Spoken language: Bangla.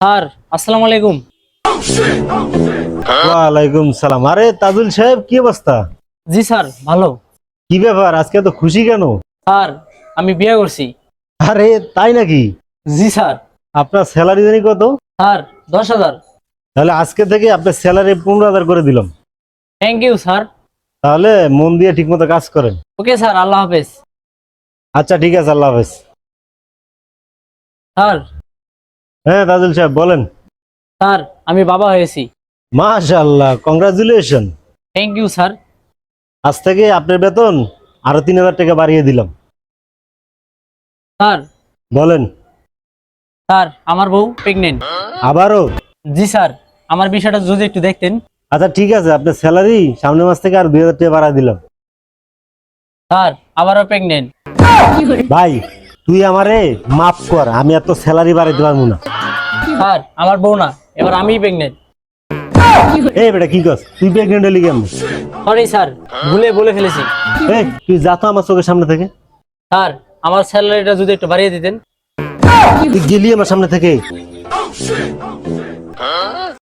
স্যার আসসালামু আলাইকুম। ওয়ালাইকুম সালাম। আরে তাজুল সাহেব কি অবস্থা? জি স্যার ভালো। কি ব্যাপার? আজকে তো খুশি কেন? স্যার আমি বিয়ে করছি। আরে তাই নাকি? জি স্যার। আপনার স্যালারি জানি কত? স্যার দশ হাজার। তাহলে আজকে থেকে আপনার স্যালারি পনেরো হাজার করে দিলাম। Thank you sir. তাহলে মন দিয়ে ঠিকমতো কাজ করেন। ওকে স্যার আল্লাহ হাফেজ। আচ্ছা ঠিক আছে আল্লাহ হাফেজ। স্যার হ্যাঁ তাজুল সাহেব বলেন। স্যার আমি বাবা হয়েছি। মাশাআল্লাহ কংগ্রাচুলেশন থ্যাংক ইউ স্যার আজ থেকে আপনার বেতন আরও তিন হাজার টাকা বাড়িয়ে দিলাম। স্যার। বলেন। স্যার আমার বউ প্রেগনেন্ট আবারও? জি স্যার। আমার বিষয়টা যদি একটু দেখতেন। আচ্ছা ঠিক আছে আপনার স্যালারি সামনের মাস থেকে আর দুই হাজার টাকা বাড়ায় দিলাম। স্যার আবারও প্রেগনেন্ট ভাই তুই আমারে মাফ কর আমি এত স্যালারি বাড়াইতে পারব না। স্যার আমার বউ না এবার আমি প্রেগনেন্ট এই বেটা কি কস তুই প্রেগনেন্ট হলি কেমন সরি স্যার ভুলে বলে ফেলেছি। এই তুই যা তো আমার চোখের সামনে থেকে। স্যার আমার স্যালারিটা যদি একটু বাড়িয়ে দিতেন। তুই গেলি আমার সামনে থেকে।